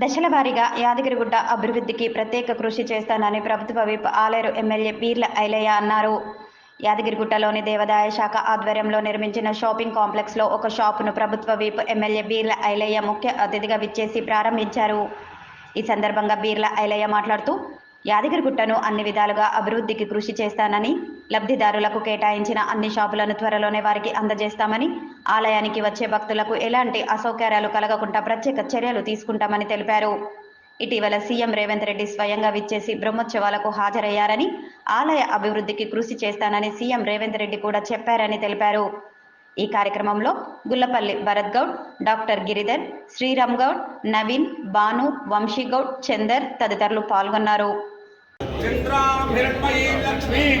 దశల వారీగా యాదగిరిగుట్ట అభివృద్ధికి ప్రత్యేక కృషి చేస్తానని ప్రభుత్వ విప్ ఆలేరు ఎమ్మెల్యే బీర్ల ఐలయ్య అన్నారు. యాదగిరిగుట్టలోని దేవాదాయ శాఖ ఆధ్వర్యంలో నిర్మించిన షాపింగ్ కాంప్లెక్స్లో ఒక షాపును ప్రభుత్వ విప్ ఎమ్మెల్యే బీర్ల ఐలయ్య ముఖ్య అతిథిగా విచ్చేసి ప్రారంభించారు. ఈ సందర్భంగా బీర్ల ఐలయ్య మాట్లాడుతూ యాదగిరిగుట్టను అన్ని విధాలుగా అభివృద్ధికి కృషి చేస్తానని లబ్ధిదారులకు కేటాయించిన అన్ని షాపులను త్వరలోనే వారికి అందజేస్తామని ఆలయానికి వచ్చే భక్తులకు ఎలాంటి అసౌకర్యాలు కలగకుండా ప్రత్యేక చర్యలు తీసుకుంటామని తెలిపారు. ఇటీవల సీఎం రేవంత్ రెడ్డి స్వయంగా విచ్చేసి బ్రహ్మోత్సవాలకు హాజరయ్యారని ఆలయ అభివృద్ధికి కృషి చేస్తానని సీఎం రేవంత్ రెడ్డి కూడా చెప్పారని తెలిపారు. ఈ కార్యక్రమంలో గుల్లపల్లి భరత్ గౌడ్ డాక్టర్ గిరిధర్ శ్రీరామ్ గౌడ్ నవీన్ భాను వంశీగౌడ్ చందర్ తదితరులు పాల్గొన్నారు. చంద్రాం హిరణ్మయీం లక్ష్మీం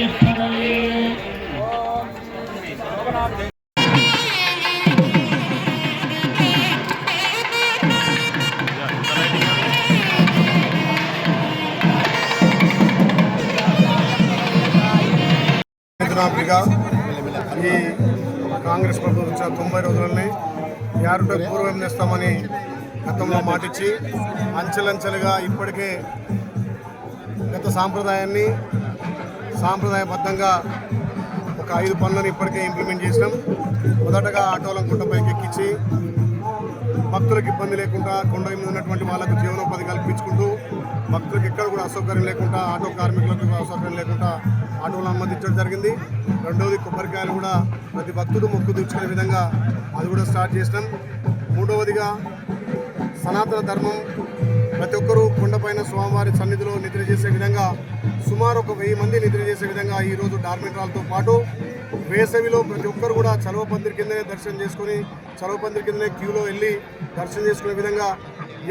హైదరాబాద్గా ఈ కాంగ్రెస్ ప్రభుత్వం వచ్చిన తొంభై రోజులని యారుట పూర్వం చేస్తామని గతంలో మాటిచ్చి అంచెలంచెలుగా ఇప్పటికే గత సాంప్రదాయాన్ని సాంప్రదాయబద్ధంగా ఒక ఐదు పనులను ఇప్పటికే ఇంప్లిమెంట్ చేసినాం. మొదటగా ఆటోలను గుట్టపైకి ఎక్కించి భక్తులకు ఇబ్బంది లేకుండా కొండ మీద ఉన్నటువంటి వాళ్ళకు జీవనోపాధి కల్పించుకుంటూ భక్తులకు ఎక్కడ కూడా అసౌకర్యం లేకుండా ఆటో కార్మికులకు అసౌకర్యం లేకుండా ఆటోలు అనుమతించడం జరిగింది. రెండవది కొబ్బరికాయలు కూడా ప్రతి భక్తుడు మొక్కు తీర్చుకునే విధంగా అది కూడా స్టార్ట్ చేసినాం. మూడవదిగా సనాతన ధర్మం. ప్రతి ఒక్కరూ కొండపైన స్వామివారి సన్నిధిలో నిద్ర చేసే విధంగా సుమారు ఒక వెయ్యి మంది నిద్ర చేసే విధంగా ఈరోజు డార్మిట్రాలతో పాటు వేసవిలో ప్రతి ఒక్కరు కూడా చలవ పందిరి కిందనే దర్శనం చేసుకుని చలవ పందిరి కిందనే క్యూలో వెళ్ళి దర్శనం చేసుకునే విధంగా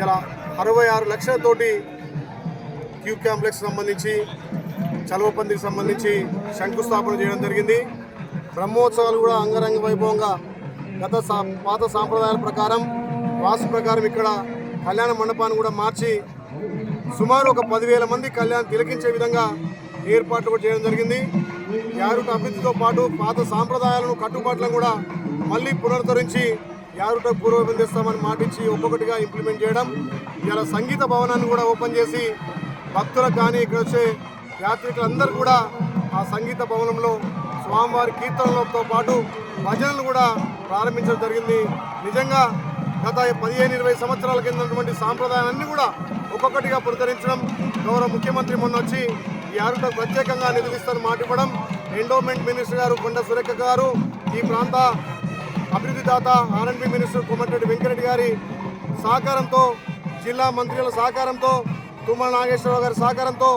ఇలా అరవై ఆరు లక్షలతోటి క్యూ కాంప్లెక్స్ సంబంధించి చలవపందికి సంబంధించి శంకుస్థాపన చేయడం జరిగింది. బ్రహ్మోత్సవాలు కూడా అంగరంగ వైభవంగా గత సా- పాత సాంప్రదాయాల ప్రకారం వాసు ప్రకారం ఇక్కడ కళ్యాణ మండపాన్ని కూడా మార్చి సుమారు ఒక పదివేల మంది కళ్యాణం తిలకించే విధంగా ఏర్పాట్లు కూడా చేయడం జరిగింది. యారుట అభివృద్ధితో పాటు పాత సాంప్రదాయాలను కట్టుబాట్లను కూడా మళ్ళీ పునరుద్ధరించి యారుట పూర్వపం తెస్తామని మాటించి ఒక్కొక్కటిగా ఇంప్లిమెంట్ చేయడం. ఇలా సంగీత భవనాన్ని కూడా ఓపెన్ చేసి భక్తులకు కానీ ఇక్కడ వచ్చే యాత్రికులందరూ కూడా ఆ సంగీత భవనంలో స్వామివారి కీర్తనలతో పాటు భజనలు కూడా ప్రారంభించడం జరిగింది. నిజంగా గత పదిహేను ఇరవై సంవత్సరాల కింద ఉన్నటువంటి సాంప్రదాయాలన్నీ కూడా ఒక్కొక్కటిగా పురకరించడం గౌరవ ముఖ్యమంత్రి మొన్న వచ్చి ఈ ఆరుటకు ప్రత్యేకంగా నిధులు ఇస్తారని మాట ఇవ్వడం ఎండోమెంట్ మినిస్టర్ గారు కొండ సురేఖ గారు ఈ ప్రాంత అభివృద్ధి దాత ఆర్ఎండ్బి మినిస్టర్ కోమటిరెడ్డి వెంకరెడ్డి గారి సహకారంతో జిల్లా మంత్రుల సహకారంతో తుమ్మల నాగేశ్వరరావు గారి సహకారంతో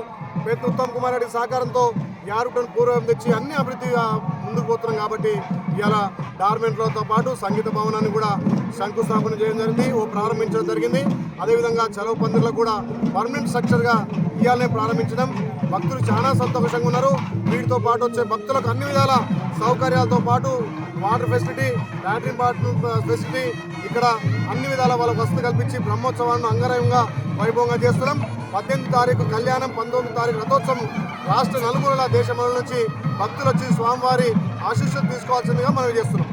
పెద్ద ఉత్తమ్ కుమార్ రెడ్డి సహకారంతో యారుటన్ పూర్వం తెచ్చి అన్ని అభివృద్ధిగా ముందుకు పోతున్నాం కాబట్టి ఇవాళ డార్మెంట్లతో పాటు సంగీత భవనాన్ని కూడా శంకుస్థాపన చేయడం జరిగింది. ఓ ప్రారంభించడం జరిగింది. అదేవిధంగా చలవ పందిర్లకు కూడా పర్మనెంట్ స్ట్రక్చర్గా ఇవాళనే ప్రారంభించడం. భక్తులు చాలా సంతోషంగా ఉన్నారు. వీటితో పాటు వచ్చే భక్తులకు అన్ని విధాల సౌకర్యాలతో పాటు water facility latrine bathroom facility ఇక్కడ అన్ని విధాల వాళ్ళకు వసతి కల్పించి బ్రహ్మోత్సవాలను అంగరంగా వైభవంగా చేస్తున్నాం. పద్దెనిమిది తారీఖు కళ్యాణం పంతొమ్మిది తారీఖు రథోత్సవం. రాష్ట్ర నలుమూలల దేశముల నుంచి భక్తులు వచ్చి స్వామివారి ఆశీస్సులు తీసుకోవాల్సిందిగా మనం చేస్తున్నాం.